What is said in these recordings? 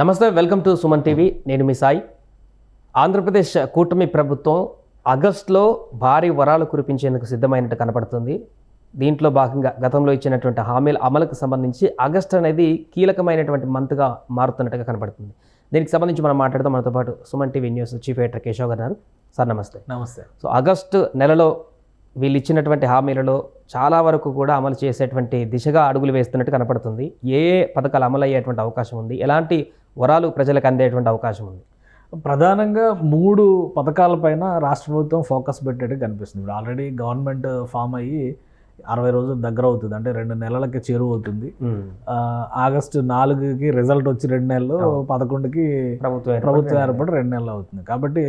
నమస్తే welcome to Suman TV. నేను మీ సాయి. ఆంధ్రప్రదేశ్ కూటమి ప్రభుత్వం ఆగస్టులో భారీ వరాలు కురిపించేందుకు సిద్ధమైనట్టు కనపడుతుంది. దీంట్లో భాగంగా గతంలో ఇచ్చినటువంటి హామీల అమలుకు సంబంధించి ఆగస్ట్ అనేది కీలకమైనటువంటి మంత్గా మారుతున్నట్టుగా కనపడుతుంది. దీనికి సంబంధించి మనం మాట్లాడదాం. మనతో పాటు Suman TV news chief editor Keshav గారు. సార్ నమస్తే. నమస్తే. సో ఆగస్టు నెలలో వీళ్ళు ఇచ్చినటువంటి హామీలలో చాలా వరకు కూడా అమలు చేసేటువంటి దిశగా అడుగులు వేస్తున్నట్టు కనపడుతుంది. ఏ ఏ పథకాలు అమలు అయ్యేటువంటి అవకాశం ఉంది? ఎలాంటి వరాలు ప్రజలకు అందేటువంటి అవకాశం ఉంది. ప్రధానంగా మూడు పథకాలపైన రాష్ట్ర ప్రభుత్వం ఫోకస్ పెట్టేట్టు కనిపిస్తుంది. ఇప్పుడు ఆల్రెడీ గవర్నమెంట్ ఫామ్ అయ్యి అరవై రోజులు దగ్గర అవుతుంది. అంటే రెండు నెలలకి చేరువ అవుతుంది. ఆగస్టు నాలుగుకి రిజల్ట్ వచ్చి రెండు నెలలు పదకొండుకి ప్రభుత్వం ప్రభుత్వం ఏర్పడి రెండు నెలలు అవుతుంది. కాబట్టి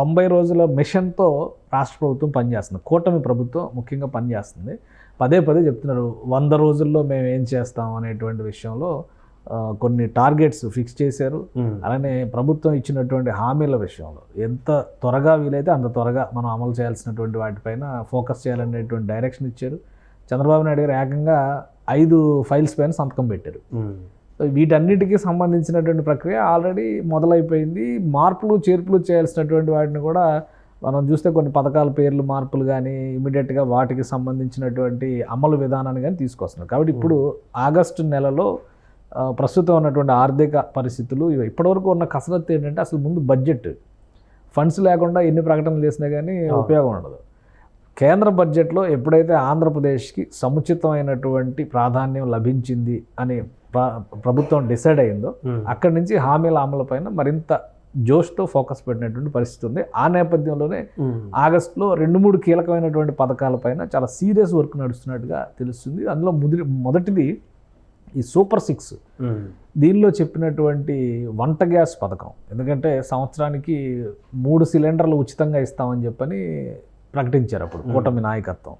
తొంభై రోజుల మిషన్తో రాష్ట్ర ప్రభుత్వం పనిచేస్తుంది. కూటమి ప్రభుత్వం ముఖ్యంగా పనిచేస్తుంది. పదే పదే చెప్తున్నారు. వంద రోజుల్లో మేము ఏం చేస్తాం అనేటువంటి విషయంలో కొన్ని టార్గెట్స్ ఫిక్స్ చేశారు. అలానే ప్రభుత్వం ఇచ్చినటువంటి హామీల విషయంలో ఎంత త్వరగా వీలైతే అంత త్వరగా మనం అమలు చేయాల్సినటువంటి వాటిపైన ఫోకస్ చేయాలనేటువంటి డైరెక్షన్ ఇచ్చారు. చంద్రబాబు నాయుడు గారు ఏకంగా ఐదు ఫైల్స్ పైన సంతకం పెట్టారు. వీటన్నిటికీ సంబంధించినటువంటి ప్రక్రియ ఆల్రెడీ మొదలైపోయింది. మార్పులు చేర్పులు చేయాల్సినటువంటి వాటిని కూడా మనం చూస్తే కొన్ని పథకాల పేర్లు మార్పులు కానీ ఇమీడియట్గా వాటికి సంబంధించినటువంటి అమలు విధానాన్ని కానీ తీసుకొస్తున్నారు. కాబట్టి ఇప్పుడు ఆగస్టు నెలలో ప్రస్తుతం ఉన్నటువంటి ఆర్థిక పరిస్థితులు ఇవి. ఇప్పటివరకు ఉన్న కసరత్తు ఏంటంటే అసలు ముందు బడ్జెట్. ఫండ్స్ లేకుండా ఎన్ని ప్రకటనలు చేసినా కానీ ఉపయోగం ఉండదు. కేంద్ర బడ్జెట్లో ఎప్పుడైతే ఆంధ్రప్రదేశ్కి సముచితమైనటువంటి ప్రాధాన్యం లభించింది అని ప్ర- ప్రభుత్వం డిసైడ్ అయిందో. అక్కడి నుంచి హామీల అమలుపైన మరింత జోష్తో ఫోకస్ పెట్టినటువంటి పరిస్థితి ఉంది. ఆ నేపథ్యంలోనే. ఆగస్టులో రెండు మూడు కీలకమైనటువంటి పథకాలపైన చాలా సీరియస్ వర్క్ నడుస్తున్నట్టుగా తెలుస్తుంది. అందులో ముదిరి మొదటిది ఈ సూపర్ సిక్స్. దీనిలో చెప్పినటువంటి వంట గ్యాస్ పథకం. ఎందుకంటే సంవత్సరానికి మూడు సిలిండర్లు ఉచితంగా ఇస్తామని చెప్పని ప్రకటించారు అప్పుడు కూటమి నాయకత్వం.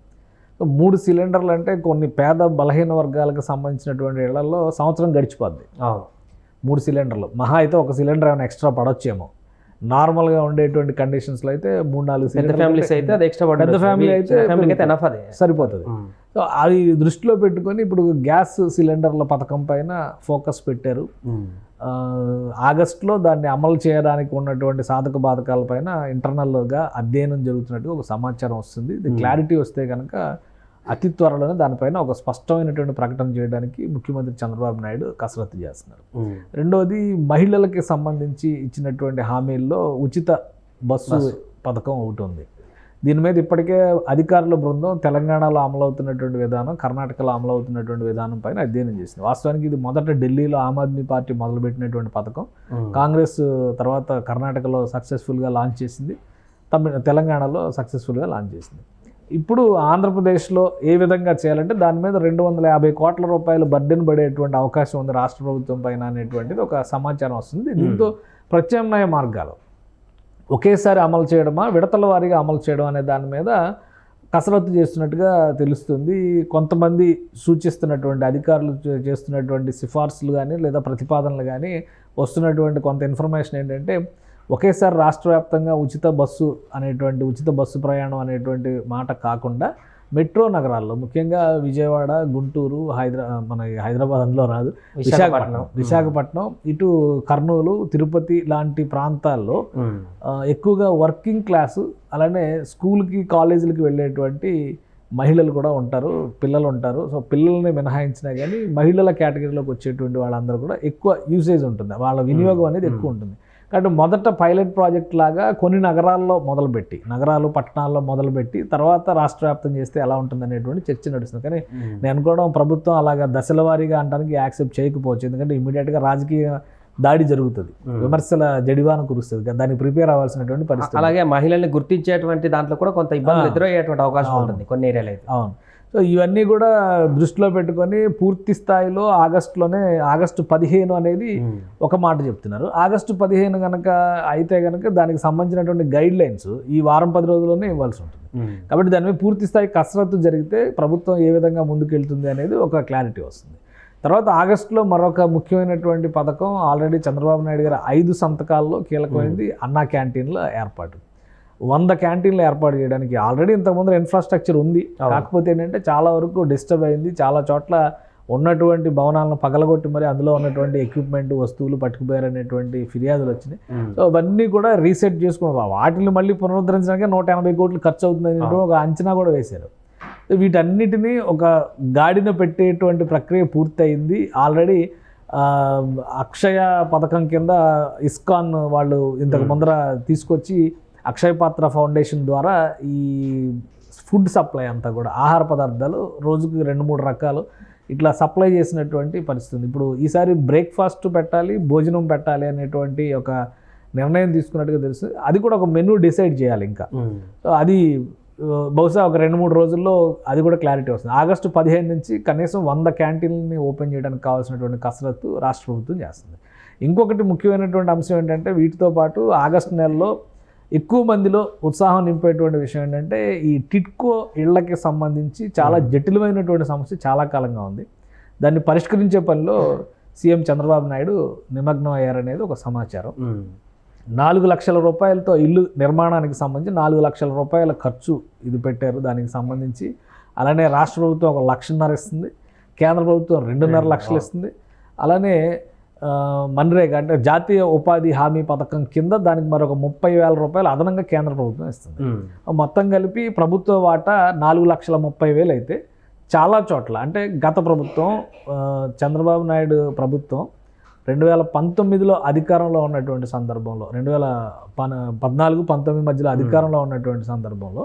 మూడు సిలిండర్లు అంటే కొన్ని పేద బలహీన వర్గాలకు సంబంధించినటువంటి ఇళ్ళలో సంవత్సరం గడిచిపోద్ది. మూడు సిలిండర్లు. మహా అయితే ఒక సిలిండర్ ఏమైనా ఎక్స్ట్రా పడొచ్చేమో. నార్మల్గా ఉండేటువంటి కండిషన్స్లో అయితే మూడు నాలుగు ఫ్యామిలీస్ అయితే అది ఎక్స్ట్రా పెద్ద family అయితే సరిపోతుంది. సో అది దృష్టిలో పెట్టుకొని ఇప్పుడు గ్యాస్ సిలిండర్ల పథకం పైన ఫోకస్ పెట్టారు. ఆగస్టులో దాన్ని అమలు చేయడానికి ఉన్నటువంటి సాధక బాధకాలపైన ఇంటర్నల్గా అధ్యయనం జరుగుతున్నట్టుగా ఒక సమాచారం వస్తుంది. ఇది క్లారిటీ వస్తే కనుక అతి త్వరలోనే దానిపైన ఒక స్పష్టమైనటువంటి ప్రకటన చేయడానికి ముఖ్యమంత్రి చంద్రబాబు నాయుడు కసరత్తు చేస్తున్నారు. రెండవది మహిళలకి సంబంధించి ఇచ్చినటువంటి హామీల్లో ఉచిత బస్సు. పథకం ఒకటి ఉంది. దీని మీద ఇప్పటికే అధికారుల బృందం తెలంగాణలో అమలవుతున్నటువంటి విధానం కర్ణాటకలో అమలవుతున్నటువంటి విధానం పైన అధ్యయనం చేసింది. వాస్తవానికి ఇది మొదట ఢిల్లీలో ఆమ్ ఆద్మీ పార్టీ మొదలుపెట్టినటువంటి పథకం. కాంగ్రెస్ తర్వాత కర్ణాటకలో సక్సెస్ఫుల్గా లాంచ్ చేసింది. తమిళ తెలంగాణలో సక్సెస్ఫుల్గా లాంచ్ చేసింది. ఇప్పుడు ఆంధ్రప్రదేశ్లో ఏ విధంగా చేయాలంటే దాని మీద రెండు వందల యాభై కోట్ల రూపాయలు బర్డెన్ పడేటువంటి అవకాశం ఉంది రాష్ట్ర ప్రభుత్వం పైన అనేటువంటిది ఒక సమాచారం వస్తుంది. దీంతో ప్రత్యామ్నాయ మార్గాలు. ఒకేసారి అమలు చేయడమా? విడతల వారీగా అమలు చేయడం అనే దాని మీద కసరత్తు చేస్తున్నట్టుగా తెలుస్తుంది. కొంతమంది సూచిస్తున్నటువంటి అధికారులు చేస్తున్నటువంటి సిఫార్సులు కానీ లేదా ప్రతిపాదనలు కానీ వస్తున్నటువంటి కొంత ఇన్ఫర్మేషన్ ఏంటంటే ఒకేసారి రాష్ట్ర వ్యాప్తంగా ఉచిత బస్సు అనేటువంటి ఉచిత బస్సు ప్రయాణం అనేటువంటి మాట కాకుండా మెట్రో నగరాల్లో ముఖ్యంగా విజయవాడ గుంటూరు హైదరా మన హైదరాబాద్ అందులో రాదు విశాఖపట్నం విశాఖపట్నం. ఇటు కర్నూలు తిరుపతి లాంటి ప్రాంతాల్లో ఎక్కువగా వర్కింగ్ క్లాసు అలానే స్కూల్కి కాలేజీలకి వెళ్ళేటువంటి మహిళలు కూడా ఉంటారు పిల్లలు ఉంటారు. సో పిల్లల్ని మినహాయించినా కానీ మహిళల కేటగిరీలోకి వచ్చేటువంటి వాళ్ళందరూ కూడా ఎక్కువ యూసేజ్ ఉంటుంది. వాళ్ళ వినియోగం అనేది ఎక్కువ ఉంటుంది. కాబట్టి మొదట పైలట్ ప్రాజెక్ట్ లాగా కొన్ని నగరాల్లో మొదలుపెట్టి నగరాలు పట్టణాల్లో మొదలుపెట్టి తర్వాత రాష్ట్ర వ్యాప్తం చేస్తే ఎలా ఉంటుంది అనేటువంటి చర్చ నడుస్తుంది. కానీ. నేను అనుకోవడం ప్రభుత్వం అలాగా దశల వారీగా అంటానికి యాక్సెప్ట్ చేయకపోవచ్చు. ఎందుకంటే ఇమీడియట్గా రాజకీయ దాడి జరుగుతుంది. విమర్శల జడివాన కురుస్తుంది. దానికి ప్రిపేర్ అవ్వాల్సినటువంటి పరిస్థితి. అలాగే మహిళల్ని గుర్తించేటువంటి దాంట్లో కూడా కొంత ఇబ్బందులు ఎదురయ్యేటువంటి అవకాశం ఉంటుంది కొన్ని ఏరియాలో అయితే అవును. సో ఇవన్నీ కూడా దృష్టిలో పెట్టుకొని పూర్తి స్థాయిలో ఆగస్టులోనే ఆగస్టు పదిహేను అనేది. ఒక మాట చెప్తున్నారు. ఆగస్టు పదిహేను కనుక అయితే కనుక దానికి సంబంధించినటువంటి గైడ్ లైన్స్ ఈ వారం పది రోజుల్లోనే ఇవ్వాల్సి ఉంటుంది. కాబట్టి దాని మీద పూర్తి స్థాయి కసరత్తు జరిగితే ప్రభుత్వం ఏ విధంగా ముందుకెళ్తుంది అనేది ఒక క్లారిటీ వస్తుంది. తర్వాత ఆగస్టులో మరొక ముఖ్యమైనటువంటి పథకం ఆల్రెడీ చంద్రబాబు నాయుడు గారి ఐదు సంతకాల్లో కీలకమైనది అన్నా క్యాంటీన్ల ఏర్పాటు. వంద క్యాంటీన్లు ఏర్పాటు చేయడానికి ఆల్రెడీ ఇంతకుముందు ఇన్ఫ్రాస్ట్రక్చర్ ఉంది. కాకపోతే ఏంటంటే చాలా వరకు డిస్టర్బ్ అయింది. చాలా చోట్ల ఉన్నటువంటి భవనాలను పగలగొట్టి మరి అందులో ఉన్నటువంటి ఎక్విప్మెంట్ వస్తువులు పట్టుకుపోయారనేటువంటి ఫిర్యాదులు వచ్చినాయి. సో అవన్నీ కూడా రీసెట్ చేసుకున్నారు వాటిని మళ్ళీ పునరుద్ధరించడానికి నూట ఎనభై కోట్లు ఖర్చు అవుతుందని ఒక అంచనా కూడా వేశారు. సో వీటన్నిటినీ ఒక గాడిన పెట్టేటువంటి ప్రక్రియ పూర్తయింది. ఆల్రెడీ అక్షయ పథకం కింద ఇస్కాన్ వాళ్ళు ఇంతకు ముందర తీసుకొచ్చి అక్షయ పాత్ర ఫౌండేషన్ ద్వారా ఈ ఫుడ్ సప్లై అంతా కూడా ఆహార పదార్థాలు రోజుకి రెండు మూడు రకాలు ఇట్లా సప్లై చేసినటువంటి పరిస్థితి ఉంది. ఇప్పుడు ఈసారి బ్రేక్ఫాస్ట్ పెట్టాలి భోజనం పెట్టాలి అనేటువంటి ఒక నిర్ణయం తీసుకున్నట్టుగా తెలుసు. అది కూడా ఒక మెనూ డిసైడ్ చేయాలి ఇంకా. సో అది బహుశా ఒక రెండు మూడు రోజుల్లో అది కూడా క్లారిటీ వస్తుంది. ఆగస్టు పదిహేను నుంచి కనీసం వంద క్యాంటీన్ని ఓపెన్ చేయడానికి కావాల్సినటువంటి కసరత్తు రాష్ట్ర ప్రభుత్వం చేస్తుంది. ఇంకొకటి ముఖ్యమైనటువంటి అంశం ఏంటంటే వీటితో పాటు ఆగస్టు నెలలో ఎక్కువ మందిలో ఉత్సాహం నింపేటువంటి విషయం ఏంటంటే ఈ టిట్కో ఇళ్ళకి సంబంధించి చాలా జటిలమైనటువంటి సమస్య చాలా కాలంగా ఉంది. దాన్ని పరిష్కరించే పనిలో సీఎం చంద్రబాబు నాయుడు నిమగ్నం అయ్యారనేది ఒక సమాచారం. నాలుగు లక్షల రూపాయలతో ఇల్లు నిర్మాణానికి సంబంధించి నాలుగు లక్షల రూపాయల ఖర్చు ఇది పెట్టారు. దానికి సంబంధించి అలానే రాష్ట్ర ప్రభుత్వం ఒక లక్షన్నర ఇస్తుంది. కేంద్ర ప్రభుత్వం రెండున్నర లక్షలు ఇస్తుంది. అలానే మన్రేగా అంటే జాతీయ ఉపాధి హామీ పథకం కింద దానికి మరొక ముప్పై వేల రూపాయలు అదనంగా కేంద్ర ప్రభుత్వం ఇస్తుంది. మొత్తం కలిపి ప్రభుత్వ వాటా నాలుగు లక్షల ముప్పై వేలు అయితే చాలా చోట్ల అంటే గత ప్రభుత్వం చంద్రబాబు నాయుడు ప్రభుత్వం రెండు వేల పంతొమ్మిదిలో అధికారంలో ఉన్నటువంటి సందర్భంలో రెండు వేల పన పద్నాలుగు పంతొమ్మిది మధ్యలో అధికారంలో ఉన్నటువంటి సందర్భంలో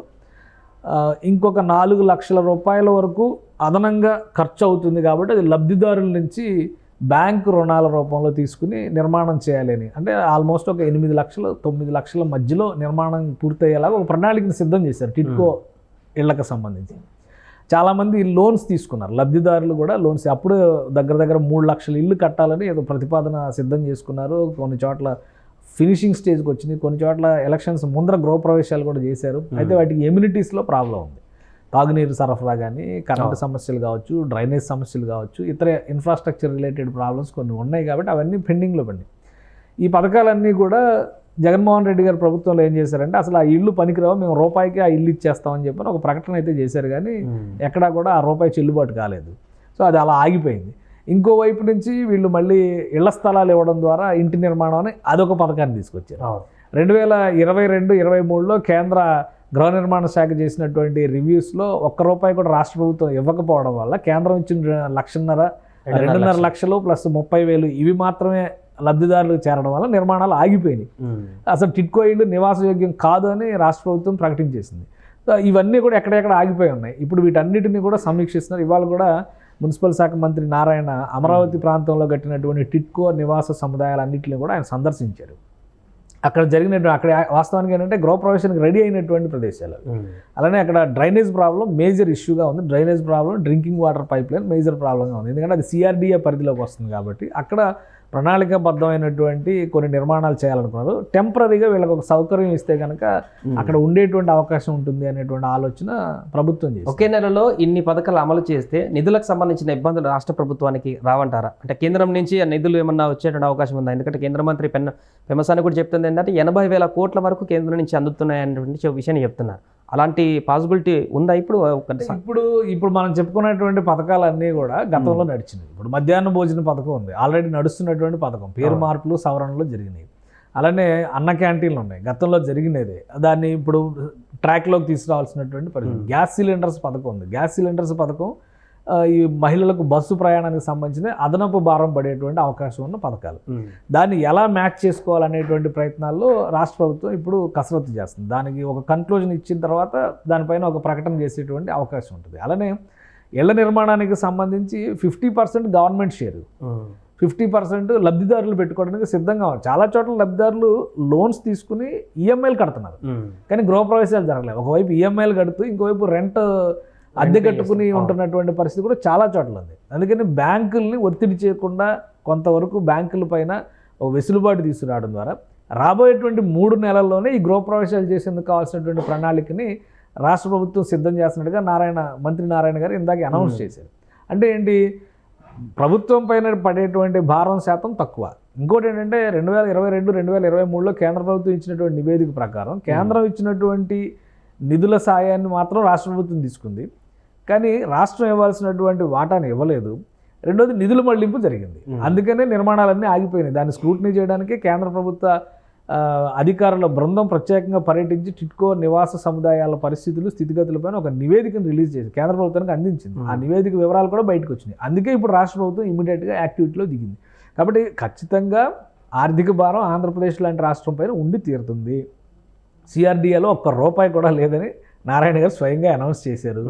ఇంకొక నాలుగు లక్షల రూపాయల వరకు అదనంగా ఖర్చు అవుతుంది కాబట్టి అది లబ్ధిదారుల నుంచి బ్యాంకు రుణాల రూపంలో తీసుకుని నిర్మాణం చేయాలని అంటే ఆల్మోస్ట్ ఒక ఎనిమిది లక్షలు తొమ్మిది లక్షల మధ్యలో నిర్మాణం పూర్తయ్యేలాగా ఒక ప్రణాళికను సిద్ధం చేశారు టిట్కో ఇళ్ళకు సంబంధించి. చాలామంది లోన్స్ తీసుకున్నారు. లబ్ధిదారులు కూడా లోన్స్ అప్పుడు దగ్గర దగ్గర మూడు లక్షల ఇల్లు కట్టాలని ఏదో ప్రతిపాదన సిద్ధం చేసుకున్నారు. కొన్ని చోట్ల ఫినిషింగ్ స్టేజ్కి వచ్చింది. కొన్ని చోట్ల ఎలక్షన్స్ ముందర గృహప్రవేశాలు కూడా చేశారు. అయితే వాటికి ఎమ్యూనిటీస్లో ప్రాబ్లం ఉంది. తాగునీరు సరఫరా కానీ కరెంటు సమస్యలు కావచ్చు డ్రైనేజ్ సమస్యలు కావచ్చు ఇతర ఇన్ఫ్రాస్ట్రక్చర్ రిలేటెడ్ ప్రాబ్లమ్స్ కొన్ని ఉన్నాయి కాబట్టి అవన్నీ పెండింగ్లో పడినాయి ఈ పథకాలన్నీ కూడా జగన్మోహన్ రెడ్డి గారి ప్రభుత్వంలో ఏం చేశారంటే అసలు ఆ ఇల్లు పనికిరావు మేము రూపాయికి ఆ ఇల్లు ఇచ్చేస్తామని చెప్పని ఒక ప్రకటన అయితే చేశారు కానీ ఎక్కడా కూడా ఆ రూపాయి చెల్లుబాటు కాలేదు. సో అది అలా ఆగిపోయింది. ఇంకోవైపు నుంచి వీళ్ళు మళ్ళీ ఇళ్ళ స్థలాలు ఇవ్వడం ద్వారా ఇంటి నిర్మాణం అని అదొక పథకాన్ని తీసుకొచ్చారు. రెండు వేల ఇరవై రెండు ఇరవై మూడులో కేంద్ర గృహ నిర్మాణ శాఖ చేసినటువంటి రివ్యూస్లో ఒక్క రూపాయి కూడా రాష్ట్ర ప్రభుత్వం ఇవ్వకపోవడం వల్ల కేంద్రం ఇచ్చిన లక్షన్నర రెండున్నర లక్షలు. ప్లస్ ముప్పై వేలు ఇవి మాత్రమే లబ్ధిదారులకు చేరడం వల్ల నిర్మాణాలు ఆగిపోయినాయి. అసలు టిట్కో ఇల్లు నివాసయోగ్యం కాదు అని రాష్ట్ర ప్రభుత్వం ప్రకటించేసింది. ఇవన్నీ కూడా ఎక్కడెక్కడ ఆగిపోయి ఉన్నాయి. ఇప్పుడు వీటన్నిటిని కూడా సమీక్షిస్తున్నారు. ఇవాళ కూడా మున్సిపల్ శాఖ మంత్రి నారాయణ అమరావతి ప్రాంతంలో కట్టినటువంటి టిట్కో నివాస సముదాయాలన్నింటినీ కూడా ఆయన సందర్శించారు. అక్కడ జరిగినటువంటి అక్కడ వాస్తవానికి ఏంటంటే గృహప్రవేశానికి రెడీ అయినటువంటి ప్రదేశాలు అలానే అక్కడ డ్రైనేజ్ ప్రాబ్లం మేజర్ ఇష్యూగా ఉంది. Drainage problem drinking water pipe line major ప్రాబ్లంగా ఉంది. ఎందుకంటే అది సిఆర్డీఏ పరిధిలోకి వస్తుంది కాబట్టి అక్కడ ప్రణాళికాబద్ధమైనటువంటి కొన్ని నిర్మాణాలు చేయాలనుకున్నారు. టెంపరీగా వీళ్ళకి ఒక సౌకర్యం ఇస్తే కనుక అక్కడ ఉండేటువంటి అవకాశం ఉంటుంది అనేటువంటి ఆలోచన ప్రభుత్వం చేసింది. ఒకే నెలలో ఇన్ని పథకాలు అమలు చేస్తే నిధులకు సంబంధించిన ఇబ్బందులు రాష్ట్ర ప్రభుత్వానికి రావంటారా? అంటే కేంద్రం నుంచి ఆ నిధులు ఏమన్నా వచ్చేటువంటి అవకాశం ఉందా? ఎందుకంటే కేంద్ర మంత్రి పెన్న పెమసాని కూడా చెప్తుంది ఏంటంటే ఎనభై వేల కోట్ల వరకు కేంద్రం నుంచి అందుతున్నాయి అనేటువంటి విషయాన్ని చెప్తున్నారు. అలాంటి పాసిబిలిటీ ఉందా ఇప్పుడు? ఇప్పుడు ఇప్పుడు మనం చెప్పుకున్నటువంటి పథకాలన్నీ కూడా గతంలో నడిచినాయి ఇప్పుడు మధ్యాహ్న భోజన పథకం ఉంది. ఆల్రెడీ నడుస్తున్నటువంటి పథకం. పేరు మార్పులు సవరణలు జరిగినాయి. అలానే అన్న క్యాంటీన్లు ఉన్నాయి. గతంలో జరిగినదే. దాన్ని ఇప్పుడు ట్రాక్లోకి తీసుకురావాల్సినటువంటి పరిస్థితి. గ్యాస్ సిలిండర్స్ పథకం ఉంది. గ్యాస్ సిలిండర్స్ పథకం ఈ మహిళలకు బస్సు ప్రయాణానికి సంబంధించిన అదనపు భారం పడేటువంటి అవకాశం ఉన్న పథకాలు. దాన్ని ఎలా మ్యాచ్ చేసుకోవాలనేటువంటి ప్రయత్నాల్లో రాష్ట్ర ప్రభుత్వం ఇప్పుడు కసరత్తు చేస్తుంది. దానికి ఒక కన్క్లూజన్ ఇచ్చిన తర్వాత దానిపైన ఒక ప్రకటన చేసేటువంటి అవకాశం ఉంటుంది. అలానే ఇళ్ళ నిర్మాణానికి సంబంధించి fifty percent government share fifty percent లబ్ధిదారులు పెట్టుకోవడానికి సిద్ధంగా ఉన్నారు. చాలా చోట్ల లబ్ధిదారులు లోన్స్ తీసుకుని ఈఎంఐలు కడుతున్నారు. కానీ గృహప్రవేశాలు జరగలేదు. ఒకవైపు ఈఎంఐలు కడుతూ ఇంకోవైపు రెంట్ అద్దె కట్టుకుని ఉంటున్నటువంటి పరిస్థితి కూడా చాలా చోట్ల ఉంది అందుకని బ్యాంకుల్ని ఒత్తిడి చేయకుండా కొంతవరకు బ్యాంకుల పైన ఒక వెసులుబాటు తీసుకురావడం ద్వారా రాబోయేటువంటి మూడు నెలల్లోనే ఈ గృహప్రవేశాలు చేసేందుకు కావాల్సినటువంటి ప్రణాళికని రాష్ట్ర ప్రభుత్వం సిద్ధం చేస్తున్నట్టుగా నారాయణ మంత్రి నారాయణ గారు ఇందాక అనౌన్స్ చేశారు. అంటే ఏంటి? ప్రభుత్వం పైన పడేటువంటి భారం శాతం తక్కువ. ఇంకోటి ఏంటంటే రెండు వేల ఇరవై రెండు రెండు వేల ఇరవై మూడులో కేంద్ర ప్రభుత్వం ఇచ్చినటువంటి నివేదిక ప్రకారం కేంద్రం ఇచ్చినటువంటి నిధుల సాయాన్ని మాత్రం రాష్ట్ర ప్రభుత్వం తీసుకుంది. కానీ రాష్ట్రం ఇవ్వాల్సినటువంటి వాటాను ఇవ్వలేదు. రెండోది నిధుల మళ్ళింపు జరిగింది. అందుకనే నిర్మాణాలన్నీ ఆగిపోయినాయి. దాన్ని స్క్రూటినీ చేయడానికి కేంద్ర ప్రభుత్వ అధికారుల బృందం ప్రత్యేకంగా పర్యటించి టిట్కో నివాస సముదాయాల పరిస్థితులు స్థితిగతులపైన ఒక నివేదికను రిలీజ్ చేసి కేంద్ర ప్రభుత్వానికి అందించింది. ఆ. నివేదిక వివరాలు కూడా బయటకు వచ్చినాయి. అందుకే ఇప్పుడు రాష్ట్ర ప్రభుత్వం ఇమీడియట్గా యాక్టివిటీలో దిగింది. కాబట్టి ఖచ్చితంగా ఆర్థిక భారం ఆంధ్రప్రదేశ్ లాంటి రాష్ట్రం పైన ఉండి తీరుతుంది. సిఆర్డీఏలో ఒక్క రూపాయి కూడా లేదని నారాయణ గారు స్వయంగా అనౌన్స్ చేశారు.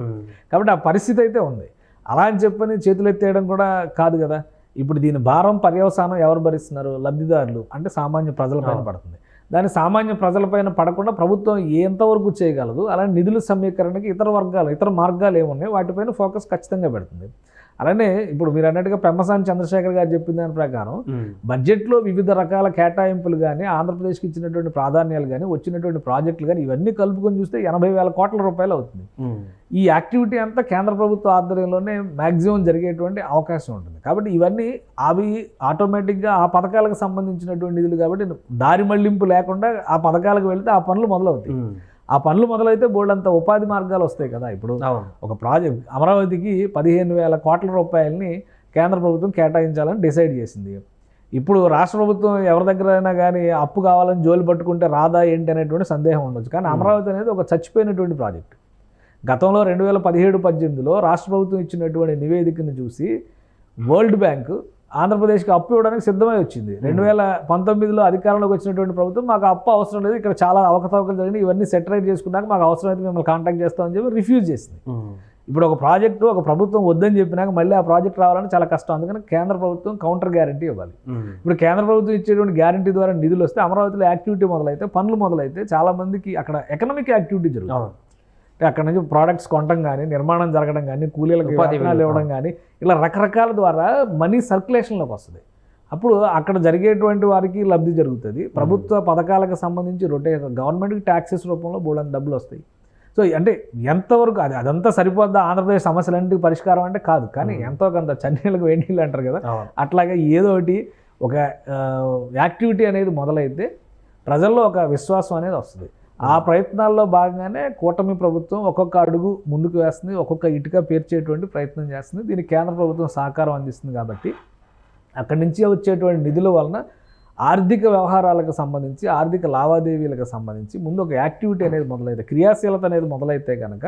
కాబట్టి ఆ పరిస్థితి అయితే ఉంది. అలా అని చెప్పని చేతులు ఎత్తేయడం కూడా కాదు కదా. ఇప్పుడు దీని భారం పర్యవసానం ఎవరు భరిస్తున్నారు? లబ్ధిదారులు అంటే సామాన్య ప్రజలపైన. పడుతుంది. దాని సామాన్య ప్రజలపైన పడకుండా ప్రభుత్వం ఎంతవరకు చేయగలదు? అలానే నిధుల సమీకరణకి ఇతర వర్గాలు ఇతర మార్గాలు ఏమున్నాయి? వాటిపైన ఫోకస్ ఖచ్చితంగా పెడుతుంది. అలానే ఇప్పుడు మీరు అన్నట్టుగా పెమ్మసాని చంద్రశేఖర్ గారు చెప్పిన దాని ప్రకారం బడ్జెట్లో వివిధ రకాల కేటాయింపులు కానీ ఆంధ్రప్రదేశ్కి ఇచ్చినటువంటి ప్రాధాన్యాలు కానీ వచ్చినటువంటి ప్రాజెక్టులు కానీ ఇవన్నీ కలుపుకొని చూస్తే ఎనభై వేల కోట్ల రూపాయలు అవుతుంది. ఈ యాక్టివిటీ అంతా కేంద్ర ప్రభుత్వ ఆధ్వర్యంలోనే మ్యాక్సిమం జరిగేటువంటి అవకాశం ఉంటుంది. కాబట్టి ఇవన్నీ అవి ఆటోమేటిక్గా ఆ పథకాలకు సంబంధించినటువంటి నిధులు కాబట్టి దారి మళ్ళింపు లేకుండా ఆ పథకాలకు వెళితే ఆ పనులు మొదలవుతాయి. ఆ పనులు మొదలైతే బోర్డంత ఉపాధి మార్గాలు వస్తాయి కదా. ఇప్పుడు ఒక ప్రాజెక్ట్ అమరావతికి పదిహేను వేల కోట్ల రూపాయలని కేంద్ర ప్రభుత్వం కేటాయించాలని డిసైడ్ చేసింది. ఇప్పుడు రాష్ట్ర ప్రభుత్వం ఎవరి దగ్గరైనా కానీ అప్పు కావాలని జోలు పట్టుకుంటే రాదా ఏంటి అనేటువంటి సందేహం ఉండొచ్చు. కానీ అమరావతి అనేది ఒక చచ్చిపోయినటువంటి ప్రాజెక్ట్. గతంలో రెండు వేల పదిహేడు పద్దెనిమిదిలో రాష్ట్ర ప్రభుత్వం ఇచ్చినటువంటి నివేదికను చూసి వరల్డ్ బ్యాంక్ ఆంధ్రప్రదేశ్కి అప్పు ఇవ్వడానికి సిద్ధమై వచ్చింది. రెండు వేల పంతొమ్మిదిలో అధికారంలోకి వచ్చినటువంటి ప్రభుత్వం మాకు అప్పు అవసరం లేదు ఇక్కడ చాలా అవకతవకలు జరిగినాయి ఇవన్నీ సెటరైట్ చేసుకున్నాక మాకు అవసరం అయితే మిమ్మల్ని కాంటాక్ట్ చేస్తామని చెప్పి రిఫ్యూజ్ చేసింది. ఇప్పుడు ఒక ప్రాజెక్టు ఒక ప్రభుత్వం వద్దని చెప్పినాక మళ్ళీ ఆ ప్రాజెక్ట్ రావాలంటే చాలా కష్టం. అందుకని కేంద్ర ప్రభుత్వం కౌంటర్ గ్యారంటీ ఇవ్వాలి. ఇప్పుడు కేంద్ర ప్రభుత్వం ఇచ్చేటువంటి గ్యారంటీ ద్వారా నిధులు వస్తే అమరావతిలో యాక్టివిటీ మొదలైతే పనులు మొదలైతే చాలా మందికి అక్కడ ఎకనామిక్ యాక్టివిటీ జరుగుతుంది. అక్కడ నుంచి ప్రోడక్ట్స్ కొనడం కానీ నిర్మాణం జరగడం కానీ కూలీలకు వేతనాలు. ఇవ్వడం కానీ ఇలా రకరకాల ద్వారా మనీ సర్క్యులేషన్లోకి వస్తుంది. అప్పుడు అక్కడ జరిగేటువంటి వారికి లబ్ధి జరుగుతుంది. ప్రభుత్వ పథకాలకు సంబంధించి రొటే గవర్నమెంట్కి ట్యాక్సెస్ రూపంలో బోళ్ళని డబ్బులు వస్తాయి. సో అంటే ఎంతవరకు అది అదంతా సరిపోద్దా? ఆంధ్రప్రదేశ్ సమస్యలన్నిటికీ పరిష్కారం అంటే కాదు. కానీ. ఎంతో కొంత చన్నీళ్ళకి వేడినీళ్ళు అంటారు కదా. అట్లాగే ఏదో ఒకటి ఒక యాక్టివిటీ అనేది మొదలైతే ప్రజల్లో ఒక విశ్వాసం అనేది వస్తుంది. ఆ ప్రయత్నాల్లో భాగంగానే కూటమి ప్రభుత్వం ఒక్కొక్క అడుగు ముందుకు వేస్తుంది ఒక్కొక్క ఇటుక పేర్చేటువంటి ప్రయత్నం చేస్తుంది. దీనికి కేంద్ర ప్రభుత్వం సహకారం అందిస్తుంది కాబట్టి అక్కడి నుంచి వచ్చేటువంటి నిధుల వలన ఆర్థిక వ్యవహారాలకు సంబంధించి ఆర్థిక లావాదేవీలకు సంబంధించి ముందు ఒక యాక్టివిటీ అనేది మొదలైతే క్రియాశీలత అనేది మొదలైతే కనుక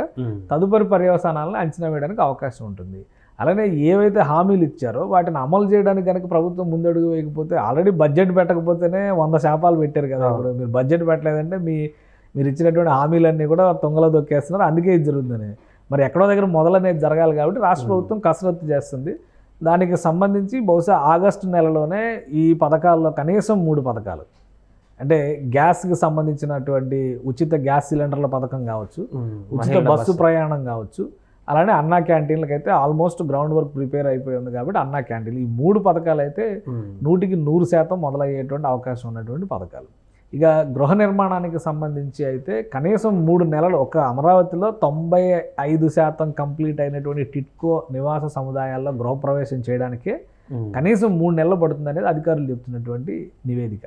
తదుపరి పర్యవసానాలను అంచనా వేయడానికి అవకాశం ఉంటుంది. అలానే ఏవైతే హామీలు ఇచ్చారో వాటిని అమలు చేయడానికి కనుక ప్రభుత్వం ముందడుగు వేయకపోతే ఆల్రెడీ బడ్జెట్ పెట్టకపోతేనే వంద శాపాలు పెట్టారు కదా. ఇప్పుడు. మీరు బడ్జెట్ పెట్టలేదంటే మీ మీరు ఇచ్చినటువంటి హామీలన్నీ కూడా తొంగలో దొక్కేస్తున్నారు. అందుకే ఇది జరుగుతుందని. మరి ఎక్కడో దగ్గర మొదలనేది జరగాలి కాబట్టి రాష్ట్ర. ప్రభుత్వం కసరత్తు చేస్తుంది. దానికి సంబంధించి బహుశా ఆగస్టు నెలలోనే ఈ పథకాల్లో కనీసం మూడు పథకాలు. అంటే గ్యాస్కి సంబంధించినటువంటి ఉచిత గ్యాస్ సిలిండర్ల పథకం కావచ్చు ఉచిత బస్సు ప్రయాణం కావచ్చు అలానే అన్నా క్యాంటీన్లకు అయితే ఆల్మోస్ట్ గ్రౌండ్ వర్క్ ప్రిపేర్ అయిపోయి ఉంది కాబట్టి అన్నా క్యాంటీన్ ఈ మూడు పథకాలు అయితే నూటికి నూరు శాతం మొదలయ్యేటువంటి అవకాశం ఉన్నటువంటి పథకాలు. ఇక గృహ నిర్మాణానికి సంబంధించి అయితే కనీసం మూడు నెలలు ఒక అమరావతిలో తొంభై ఐదు శాతం కంప్లీట్ అయినటువంటి టిట్కో నివాస సముదాయాల్లో గృహప్రవేశం చేయడానికే కనీసం మూడు నెలలు పడుతుంది అనేది అధికారులు చెప్తున్నటువంటి నివేదిక.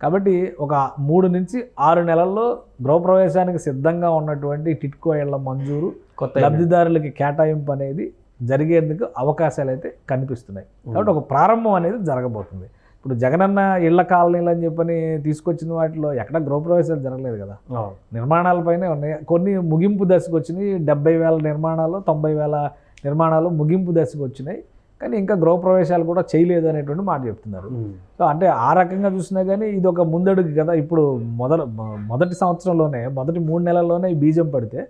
కాబట్టి ఒక మూడు నుంచి ఆరు నెలల్లో గృహప్రవేశానికి సిద్ధంగా ఉన్నటువంటి టిట్కో ఇళ్ళ మంజూరు కొత్త లబ్ధిదారులకి కేటాయింపు అనేది జరిగేందుకు అవకాశాలు అయితే కనిపిస్తున్నాయి. కాబట్టి ఒక ప్రారంభం అనేది జరగబోతుంది. ఇప్పుడు జగనన్న ఇళ్ళ కాలనీలు అని చెప్పని తీసుకొచ్చిన వాటిలో ఎక్కడ గృహప్రవేశాలు జరగలేదు కదా. నిర్మాణాలపైనే ఉన్నాయి. కొన్ని ముగింపు దశకు వచ్చినాయి. డెబ్బై వేల నిర్మాణాలు తొంభై వేల నిర్మాణాలు ముగింపు దశకు వచ్చినాయి. కానీ ఇంకా గృహప్రవేశాలు కూడా చేయలేదు అనేటువంటి మాట చెప్తున్నారు. సో అంటే ఆ రకంగా చూసినా కానీ ఇది ఒక ముందడుగు కదా. ఇప్పుడు మొదల మొదటి సంవత్సరంలోనే మొదటి మూడు నెలల్లోనే ఈ బీజం పడితే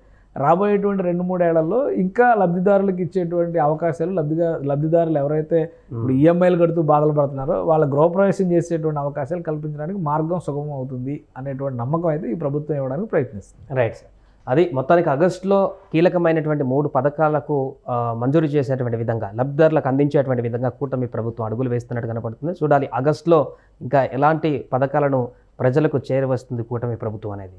రాబోయేటువంటి రెండు మూడేళ్ళలో ఇంకా లబ్ధిదారులకు ఇచ్చేటువంటి అవకాశాలు లబ్ధిగా లబ్ధిదారులు ఎవరైతే ఇప్పుడు ఈఎంఐలు కడుతూ బాధలు పడుతున్నారో వాళ్ళ గృహప్రవేశం చేసేటువంటి అవకాశాలు కల్పించడానికి మార్గం సుగమం అవుతుంది అనేటువంటి నమ్మకం అయితే ఈ ప్రభుత్వం ఇవ్వడానికి ప్రయత్నిస్తుంది. Right sir. అది మొత్తానికి ఆగస్టులో కీలకమైనటువంటి మూడు పథకాలకు మంజూరు చేసేటువంటి విధంగా లబ్ధిదారులకు అందించేటువంటి విధంగా కూటమి ప్రభుత్వం అడుగులు వేస్తున్నట్టు కనపడుతుంది. చూడాలి ఆగస్టులో ఇంకా ఎలాంటి పథకాలను ప్రజలకు చేరవస్తుంది కూటమి ప్రభుత్వం అనేది.